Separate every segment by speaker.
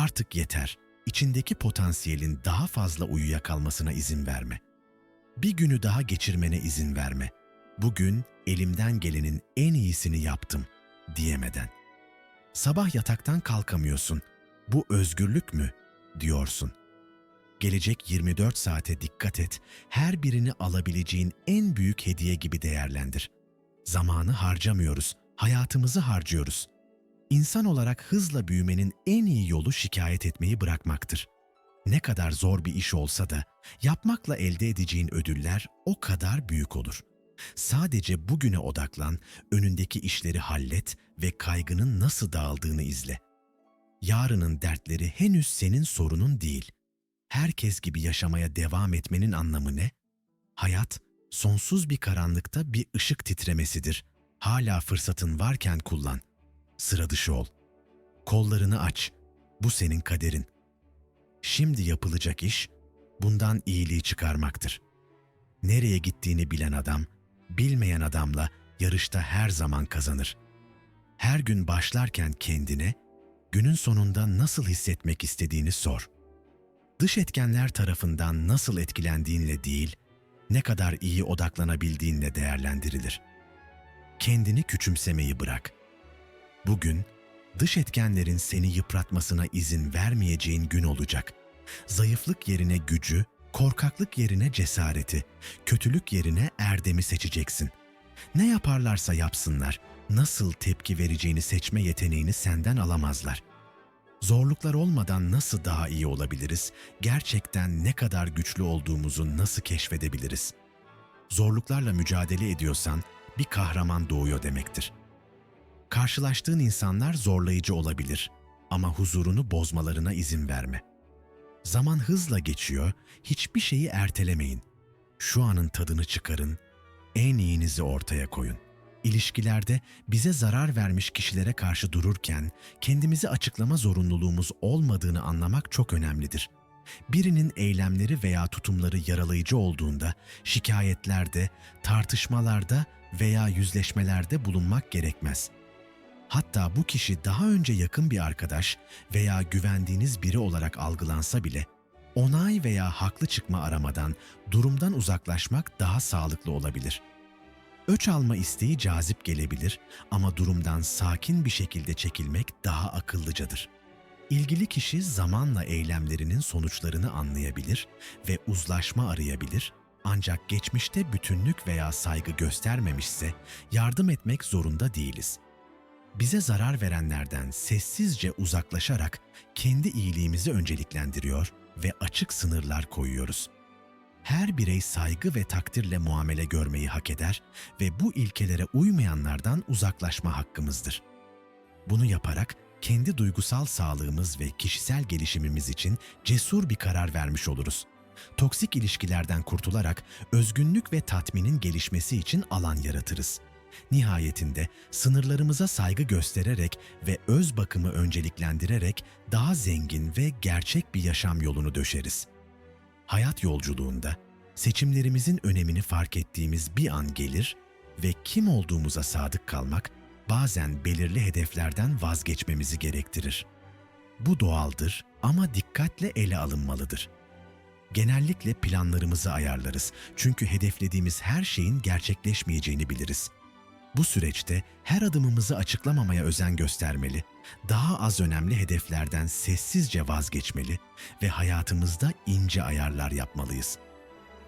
Speaker 1: Artık yeter. İçindeki potansiyelin daha fazla uyuyakalmasına izin verme. Bir günü daha geçirmene izin verme. Bugün elimden gelenin en iyisini yaptım diyemeden. Sabah yataktan kalkamıyorsun. Bu özgürlük mü? diyorsun. Gelecek 24 saate dikkat et. Her birini alabileceğin en büyük hediye gibi değerlendir. Zamanı harcamıyoruz, hayatımızı harcıyoruz. İnsan olarak hızla büyümenin en iyi yolu şikayet etmeyi bırakmaktır. Ne kadar zor bir iş olsa da yapmakla elde edeceğin ödüller o kadar büyük olur. Sadece bugüne odaklan, önündeki işleri hallet ve kaygının nasıl dağıldığını izle. Yarının dertleri henüz senin sorunun değil. Herkes gibi yaşamaya devam etmenin anlamı ne? Hayat, sonsuz bir karanlıkta bir ışık titremesidir. Hala fırsatın varken kullan. Sıra dışı ol. Kollarını aç. Bu senin kaderin. Şimdi yapılacak iş, bundan iyiliği çıkarmaktır. Nereye gittiğini bilen adam, bilmeyen adamla yarışta her zaman kazanır. Her gün başlarken kendine, günün sonunda nasıl hissetmek istediğini sor. Dış etkenler tarafından nasıl etkilendiğinle değil, ne kadar iyi odaklanabildiğinle değerlendirilir. Kendini küçümsemeyi bırak. Bugün dış etkenlerin seni yıpratmasına izin vermeyeceğin gün olacak. Zayıflık yerine gücü, korkaklık yerine cesareti, kötülük yerine erdemi seçeceksin. Ne yaparlarsa yapsınlar, nasıl tepki vereceğini seçme yeteneğini senden alamazlar. Zorluklar olmadan nasıl daha iyi olabiliriz? Gerçekten ne kadar güçlü olduğumuzu nasıl keşfedebiliriz? Zorluklarla mücadele ediyorsan bir kahraman doğuyor demektir. Karşılaştığın insanlar zorlayıcı olabilir ama huzurunu bozmalarına izin verme. Zaman hızla geçiyor, hiçbir şeyi ertelemeyin. Şu anın tadını çıkarın, en iyinizi ortaya koyun. İlişkilerde bize zarar vermiş kişilere karşı dururken kendimizi açıklama zorunluluğumuz olmadığını anlamak çok önemlidir. Birinin eylemleri veya tutumları yaralayıcı olduğunda şikayetlerde, tartışmalarda veya yüzleşmelerde bulunmak gerekmez. Hatta bu kişi daha önce yakın bir arkadaş veya güvendiğiniz biri olarak algılansa bile onay veya haklı çıkma aramadan durumdan uzaklaşmak daha sağlıklı olabilir.'' Öç alma isteği cazip gelebilir ama durumdan sakin bir şekilde çekilmek daha akıllıcadır. İlgili kişi zamanla eylemlerinin sonuçlarını anlayabilir ve uzlaşma arayabilir ancak geçmişte bütünlük veya saygı göstermemişse yardım etmek zorunda değiliz. Bize zarar verenlerden sessizce uzaklaşarak kendi iyiliğimizi önceliklendiriyor ve açık sınırlar koyuyoruz.'' her birey saygı ve takdirle muamele görmeyi hak eder ve bu ilkelere uymayanlardan uzaklaşma hakkımızdır. Bunu yaparak kendi duygusal sağlığımız ve kişisel gelişimimiz için cesur bir karar vermiş oluruz. Toksik ilişkilerden kurtularak özgünlük ve tatminin gelişmesi için alan yaratırız. Nihayetinde sınırlarımıza saygı göstererek ve öz bakımı önceliklendirerek daha zengin ve gerçek bir yaşam yolunu döşeriz. Hayat yolculuğunda seçimlerimizin önemini fark ettiğimiz bir an gelir ve kim olduğumuza sadık kalmak bazen belirli hedeflerden vazgeçmemizi gerektirir. Bu doğaldır ama dikkatle ele alınmalıdır. Genellikle planlarımızı ayarlarız çünkü hedeflediğimiz her şeyin gerçekleşmeyeceğini biliriz. Bu süreçte her adımımızı açıklamamaya özen göstermeli, daha az önemli hedeflerden sessizce vazgeçmeli ve hayatımızda ince ayarlar yapmalıyız.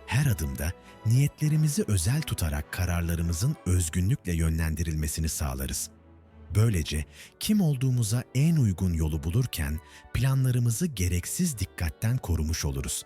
Speaker 1: Her adımda niyetlerimizi özel tutarak kararlarımızın özgünlükle yönlendirilmesini sağlarız. Böylece kim olduğumuza en uygun yolu bulurken planlarımızı gereksiz dikkatten korumuş oluruz.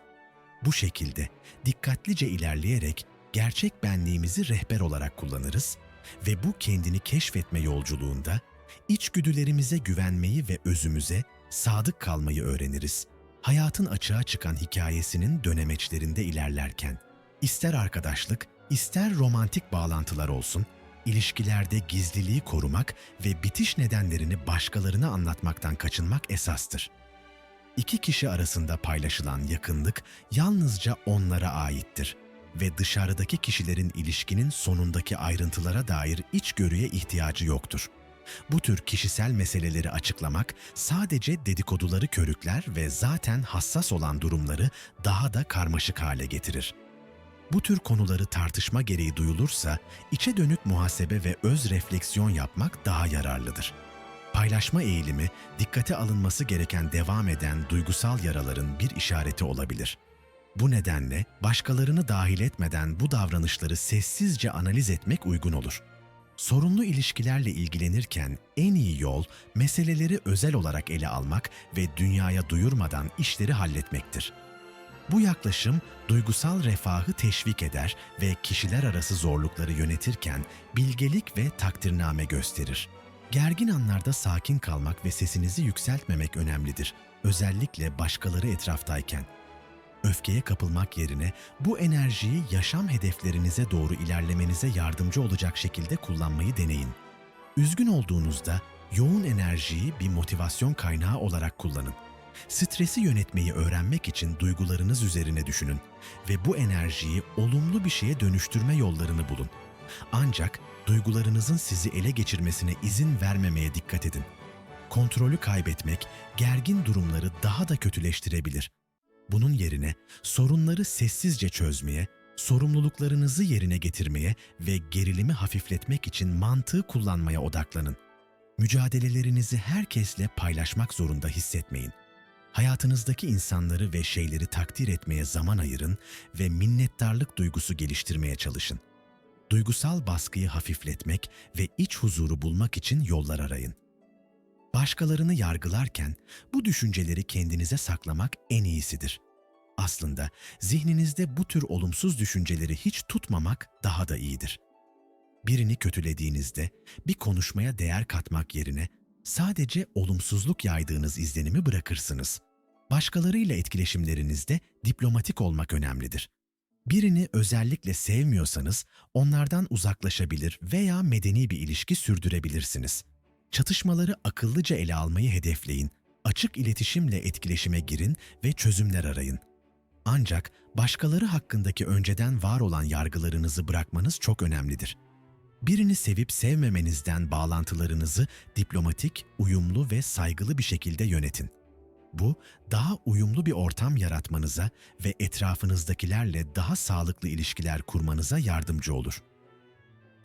Speaker 1: Bu şekilde dikkatlice ilerleyerek gerçek benliğimizi rehber olarak kullanırız ve bu kendini keşfetme yolculuğunda içgüdülerimize güvenmeyi ve özümüze sadık kalmayı öğreniriz. Hayatın açığa çıkan hikayesinin dönemeçlerinde ilerlerken, ister arkadaşlık, ister romantik bağlantılar olsun, ilişkilerde gizliliği korumak ve bitiş nedenlerini başkalarına anlatmaktan kaçınmak esastır. İki kişi arasında paylaşılan yakınlık yalnızca onlara aittir ve dışarıdaki kişilerin ilişkinin sonundaki ayrıntılara dair içgörüye ihtiyacı yoktur. Bu tür kişisel meseleleri açıklamak sadece dedikoduları körükler ve zaten hassas olan durumları daha da karmaşık hale getirir. Bu tür konuları tartışma gereği duyulursa içe dönük muhasebe ve öz refleksiyon yapmak daha yararlıdır. Paylaşma eğilimi dikkate alınması gereken devam eden duygusal yaraların bir işareti olabilir. Bu nedenle başkalarını dahil etmeden bu davranışları sessizce analiz etmek uygun olur. Sorunlu ilişkilerle ilgilenirken en iyi yol meseleleri özel olarak ele almak ve dünyaya duyurmadan işleri halletmektir. Bu yaklaşım duygusal refahı teşvik eder ve kişiler arası zorlukları yönetirken bilgelik ve takdirname gösterir. Gergin anlarda sakin kalmak ve sesinizi yükseltmemek önemlidir. Özellikle başkaları etraftayken. Öfkeye kapılmak yerine bu enerjiyi yaşam hedeflerinize doğru ilerlemenize yardımcı olacak şekilde kullanmayı deneyin. Üzgün olduğunuzda yoğun enerjiyi bir motivasyon kaynağı olarak kullanın. Stresi yönetmeyi öğrenmek için duygularınız üzerine düşünün ve bu enerjiyi olumlu bir şeye dönüştürme yollarını bulun. Ancak duygularınızın sizi ele geçirmesine izin vermemeye dikkat edin. Kontrolü kaybetmek gergin durumları daha da kötüleştirebilir. Bunun yerine sorunları sessizce çözmeye, sorumluluklarınızı yerine getirmeye ve gerilimi hafifletmek için mantığı kullanmaya odaklanın. Mücadelelerinizi herkesle paylaşmak zorunda hissetmeyin. Hayatınızdaki insanları ve şeyleri takdir etmeye zaman ayırın ve minnettarlık duygusu geliştirmeye çalışın. Duygusal baskıyı hafifletmek ve iç huzuru bulmak için yollar arayın. Başkalarını yargılarken bu düşünceleri kendinize saklamak en iyisidir. Aslında zihninizde bu tür olumsuz düşünceleri hiç tutmamak daha da iyidir. Birini kötülediğinizde bir konuşmaya değer katmak yerine sadece olumsuzluk yaydığınız izlenimi bırakırsınız. Başkalarıyla etkileşimlerinizde diplomatik olmak önemlidir. Birini özellikle sevmiyorsanız onlardan uzaklaşabilir veya medeni bir ilişki sürdürebilirsiniz. Çatışmaları akıllıca ele almayı hedefleyin, açık iletişimle etkileşime girin ve çözümler arayın. Ancak başkaları hakkındaki önceden var olan yargılarınızı bırakmanız çok önemlidir. Birini sevip sevmemenizden bağlantılarınızı diplomatik, uyumlu ve saygılı bir şekilde yönetin. Bu, daha uyumlu bir ortam yaratmanıza ve etrafınızdakilerle daha sağlıklı ilişkiler kurmanıza yardımcı olur.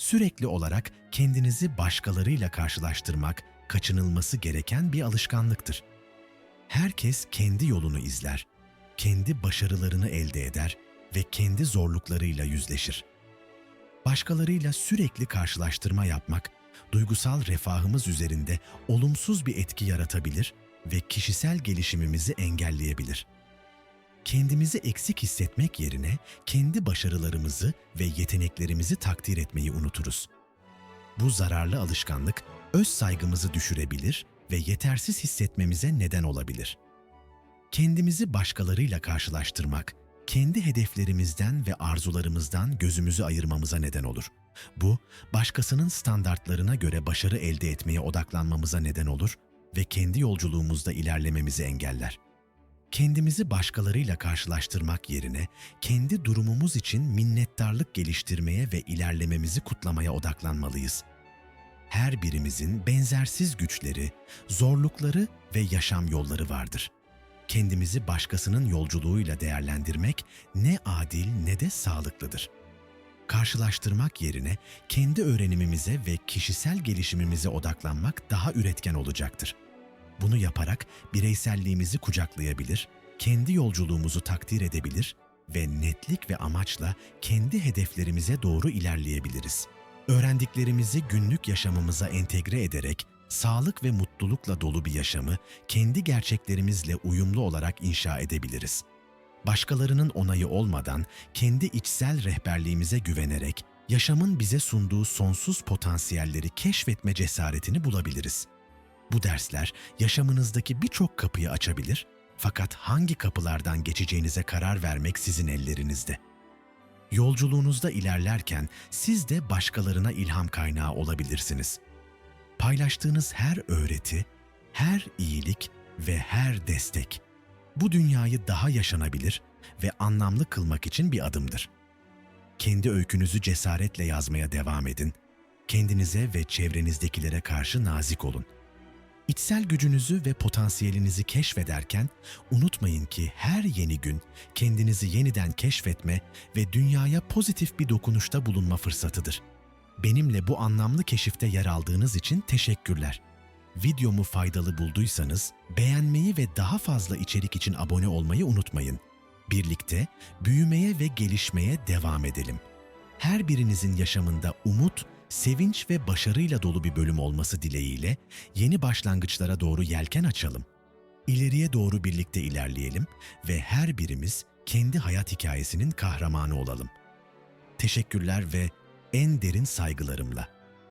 Speaker 1: Sürekli olarak kendinizi başkalarıyla karşılaştırmak kaçınılması gereken bir alışkanlıktır. Herkes kendi yolunu izler, kendi başarılarını elde eder ve kendi zorluklarıyla yüzleşir. Başkalarıyla sürekli karşılaştırma yapmak, duygusal refahımız üzerinde olumsuz bir etki yaratabilir ve kişisel gelişimimizi engelleyebilir. Kendimizi eksik hissetmek yerine kendi başarılarımızı ve yeteneklerimizi takdir etmeyi unuturuz. Bu zararlı alışkanlık öz saygımızı düşürebilir ve yetersiz hissetmemize neden olabilir. Kendimizi başkalarıyla karşılaştırmak, kendi hedeflerimizden ve arzularımızdan gözümüzü ayırmamıza neden olur. Bu, başkasının standartlarına göre başarı elde etmeye odaklanmamıza neden olur ve kendi yolculuğumuzda ilerlememizi engeller. Kendimizi başkalarıyla karşılaştırmak yerine kendi durumumuz için minnettarlık geliştirmeye ve ilerlememizi kutlamaya odaklanmalıyız. Her birimizin benzersiz güçleri, zorlukları ve yaşam yolları vardır. Kendimizi başkasının yolculuğuyla değerlendirmek ne adil ne de sağlıklıdır. Karşılaştırmak yerine kendi öğrenimimize ve kişisel gelişimimize odaklanmak daha üretken olacaktır. Bunu yaparak bireyselliğimizi kucaklayabilir, kendi yolculuğumuzu takdir edebilir ve netlik ve amaçla kendi hedeflerimize doğru ilerleyebiliriz. Öğrendiklerimizi günlük yaşamımıza entegre ederek sağlık ve mutlulukla dolu bir yaşamı kendi gerçeklerimizle uyumlu olarak inşa edebiliriz. Başkalarının onayı olmadan kendi içsel rehberliğimize güvenerek yaşamın bize sunduğu sonsuz potansiyelleri keşfetme cesaretini bulabiliriz. Bu dersler yaşamınızdaki birçok kapıyı açabilir fakat hangi kapılardan geçeceğinize karar vermek sizin ellerinizde. Yolculuğunuzda ilerlerken siz de başkalarına ilham kaynağı olabilirsiniz. Paylaştığınız her öğreti, her iyilik ve her destek bu dünyayı daha yaşanabilir ve anlamlı kılmak için bir adımdır. Kendi öykünüzü cesaretle yazmaya devam edin. kendinize ve çevrenizdekilere karşı nazik olun. İçsel gücünüzü ve potansiyelinizi keşfederken unutmayın ki her yeni gün kendinizi yeniden keşfetme ve dünyaya pozitif bir dokunuşta bulunma fırsatıdır. Benimle bu anlamlı keşifte yer aldığınız için teşekkürler. Videomu faydalı bulduysanız beğenmeyi ve daha fazla içerik için abone olmayı unutmayın. Birlikte büyümeye ve gelişmeye devam edelim. Her birinizin yaşamında umut, sevinç ve başarıyla dolu bir bölüm olması dileğiyle yeni başlangıçlara doğru yelken açalım. İleriye doğru birlikte ilerleyelim ve her birimiz kendi hayat hikayesinin kahramanı olalım. Teşekkürler ve en derin saygılarımla.